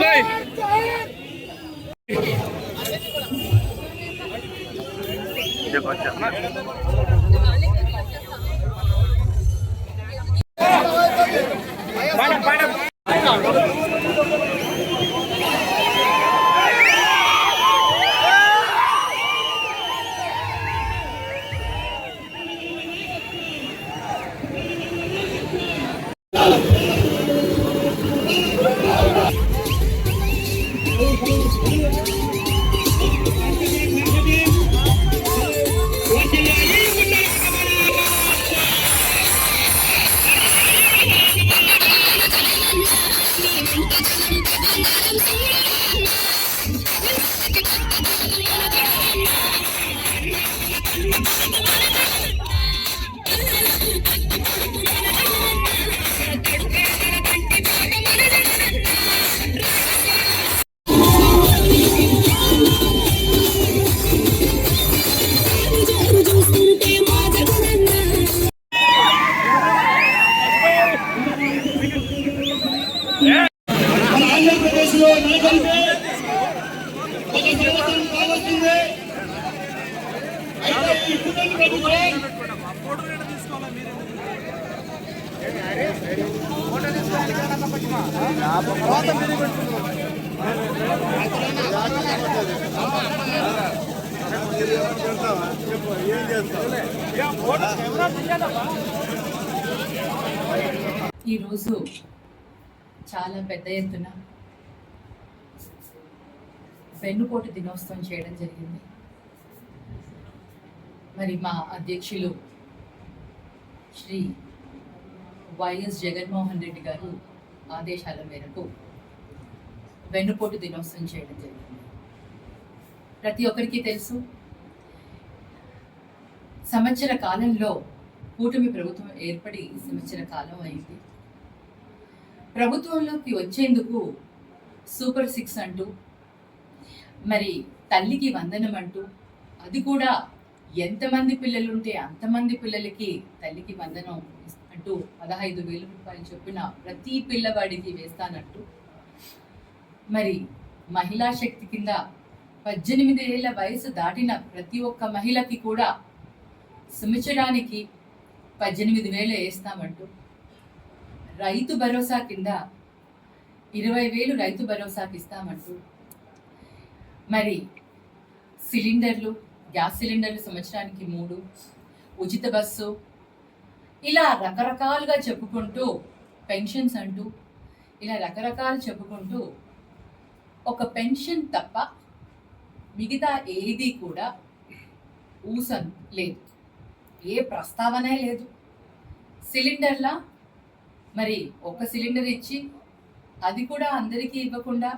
ભાઈ જય ఈరోజు చాలా పెద్ద ఎత్తున వెన్నుపోటు దినోత్సవం చేయడం జరిగింది. మరి మా అధ్యక్షులు శ్రీ వైఎస్ జగన్మోహన్ రెడ్డి గారు ఆదేశాల మేరకు వెన్నుపోటు దినోత్సవం చేయడం జరిగింది. ప్రతి ఒక్కరికి తెలుసు సంవత్సర కాలంలో కూటమి ప్రభుత్వం ఏర్పడి సంవత్సర కాలం అయింది. ప్రభుత్వంలోకి వచ్చేందుకు సూపర్ సిక్స్ అంటూ మరి తల్లికి వందనం అంటూ అది కూడా ఎంతమంది పిల్లలు ఉంటే అంతమంది పిల్లలకి తల్లికి వందనం అంటూ పదహైదు వేల రూపాయలు చొప్పున ప్రతి పిల్లవాడికి వేస్తానంటూ. మరి మహిళా శక్తి కింద పద్దెనిమిది ఏళ్ళ వయసు దాటిన ప్రతి ఒక్క మహిళకి కూడా సంవత్సరానికి పద్దెనిమిది వేలు వేస్తామంటూ. రైతు భరోసా కింద ఇరవై వేలు రైతు భరోసాకి ఇస్తామంటూ మరి సిలిండర్లు గ్యాస్ సిలిండర్లు సంవత్సరానికి మూడు ఉచిత బస్సు. ఇలా రకరకాలుగా చెప్పుకుంటూ పెన్షన్స్ అంటూ ఇలా రకరకాలు చెప్పుకుంటూ ఒక పెన్షన్ తప్ప మిగతా ఏది కూడా ఊసం లేదు. ఏ ప్రస్తావనే లేదు. సిలిండర్లా మరి ఒక సిలిండర్ ఇచ్చి అది కూడా అందరికీ ఇవ్వకుండా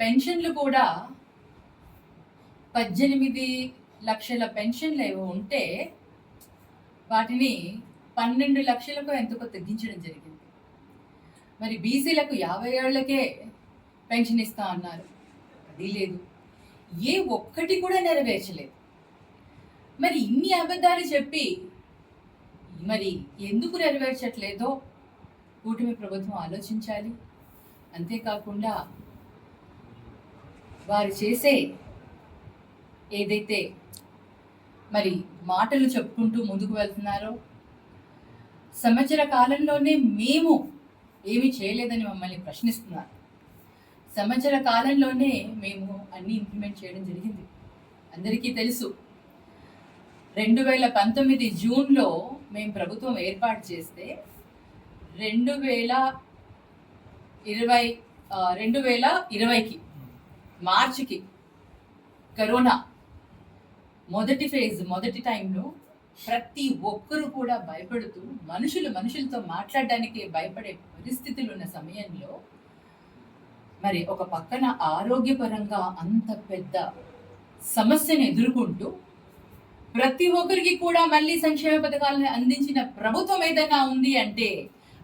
పెన్షన్లు కూడా పద్దెనిమిది లక్షల పెన్షన్లు ఏవో ఉంటే వాటిని పన్నెండు లక్షలకు ఎంతకో తగ్గించడం జరిగింది? మరి బీసీలకు యాభై ఏళ్ళకే పెన్షన్ ఇస్తా అన్నారు. అది లేదు. ఏ ఒక్కటి కూడా నెరవేర్చలేదు. మరి ఇన్ని అబద్ధాలు చెప్పి మరి ఎందుకు నెరవేర్చట్లేదో కూటమి ప్రభుత్వం ఆలోచించాలి. అంతేకాకుండా వారు చేసే ఏదైతే మరి మాటలు చెప్పుకుంటూ ముందుకు వెళ్తున్నారో సంవత్సర కాలంలోనే మేము ఏమి చేయలేదని మమ్మల్ని ప్రశ్నిస్తున్నారు. సంవత్సర కాలంలోనే మేము అన్ని ఇంప్లిమెంట్ చేయడం జరిగింది. అందరికీ తెలుసు. రెండు వేల పంతొమ్మిది జూన్లో మేము ప్రభుత్వం ఏర్పాటు చేస్తే రెండు వేల ఇరవై రెండు వేల ఇరవైకి మార్చికి కరోనా మొదటి ఫేజ్ మొదటి టైంలో ప్రతి ఒక్కరు కూడా భయపడుతూ మనుషులు మనుషులతో మాట్లాడడానికి భయపడే పరిస్థితులు ఉన్న సమయంలో మరి ఒక పక్కన ఆరోగ్యపరంగా అంత పెద్ద సమస్యను ఎదుర్కొంటూ ప్రతి ఒక్కరికి కూడా మళ్ళీ సంక్షేమ పథకాలను అందించిన ప్రభుత్వం ఏదైనా ఉంది అంటే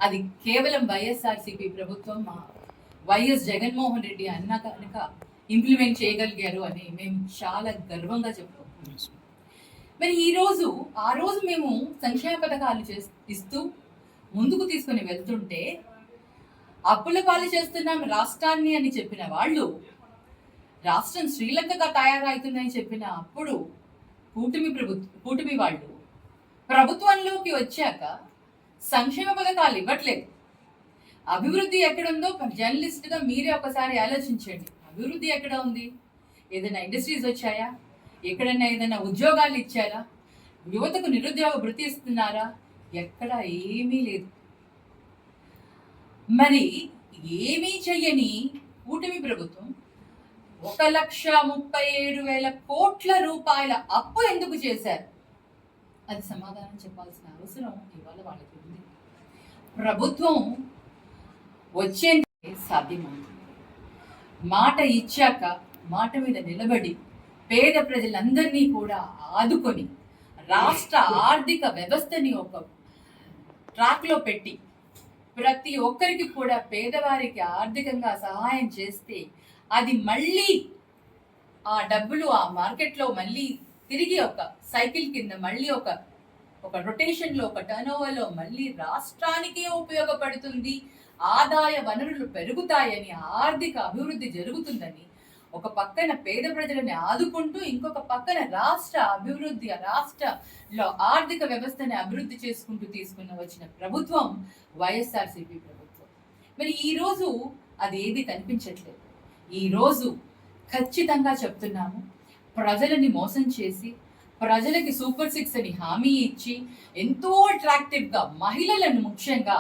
అది కేవలం వైఎస్ఆర్సీపీ ప్రభుత్వం మా వైఎస్ జగన్మోహన్ రెడ్డి అన్న కనుక ఇంప్లిమెంట్ చేయగలిగారు అని మేము చాలా గర్వంగా చెప్పుకోవాలి. మరి ఈరోజు ఆ రోజు మేము సంక్షేమ పథకాలు చే ఇస్తూ ముందుకు తీసుకొని వెళ్తుంటే అప్పుల పాలు చేస్తున్నాం రాష్ట్రాన్ని అని చెప్పిన వాళ్ళు రాష్ట్రం శ్రీలంకగా తయారవుతుందని చెప్పిన అప్పుడు కూటమి ప్రభుత్వం కూటమి వాళ్ళు ప్రభుత్వంలోకి వచ్చాక సంక్షేమ పథకాలు ఇవ్వట్లేదు. అభివృద్ధి ఎక్కడుందో జర్నలిస్ట్గా మీరే ఒకసారి ఆలోచించండి. అభివృద్ధి ఎక్కడ ఉంది? ఏదైనా ఇండస్ట్రీస్ వచ్చాయా? ఎక్కడైనా ఏదైనా ఉద్యోగాలు ఇచ్చారా? యువతకు నిరుద్యోగ భృతి ఇస్తున్నారా? ఎక్కడ ఏమీ లేదు. మరి ఏమీ చెయ్యని కూటమి ప్రభుత్వం ఒక లక్ష ముప్పై ఏడు వేల కోట్ల రూపాయల అప్పు ఎందుకు చేశారు? అది సమాధానం చెప్పాల్సిన అవసరం ఇవాళ వాళ్ళకి ఉంది. ప్రభుత్వం వచ్చేందుకు సాధ్యమవుతుంది. మాట ఇచ్చాక మాట మీద నిలబడి పేద ప్రజలందరినీ కూడా ఆదుకొని రాష్ట్ర ఆర్థిక వ్యవస్థని ఒక ట్రాక్లో పెట్టి ప్రతి ఒక్కరికి కూడా పేదవారికి ఆర్థికంగా సహాయం చేస్తే అది మళ్ళీ ఆ డబ్బులు ఆ మార్కెట్లో మళ్ళీ తిరిగి ఒక సైకిల్ కింద మళ్ళీ ఒక ఒక రొటేషన్లో ఒక టర్న్ ఓవర్లో మళ్ళీ రాష్ట్రానికే ఉపయోగపడుతుంది. ఆదాయ వనరులు పెరుగుతాయని ఆర్థిక అభివృద్ధి జరుగుతుందని ఒక పక్కన పేద ప్రజలని ఆదుకుంటూ ఇంకొక పక్కన రాష్ట్ర అభివృద్ధి రాష్ట్రలో ఆర్థిక వ్యవస్థని అభివృద్ధి చేసుకుంటూ తీసుకున్న వచ్చిన ప్రభుత్వం వైఎస్ఆర్సీపీ ప్రభుత్వం. మరి ఈ రోజు అది ఏది కనిపించట్లేదు. ఈ రోజు ఖచ్చితంగా చెప్తున్నాము ప్రజలని మోసం చేసి ప్రజలకి సూపర్ సిక్స్ అని హామీ ఇచ్చి ఎంతో అట్రాక్టివ్గా మహిళలను ముఖ్యంగా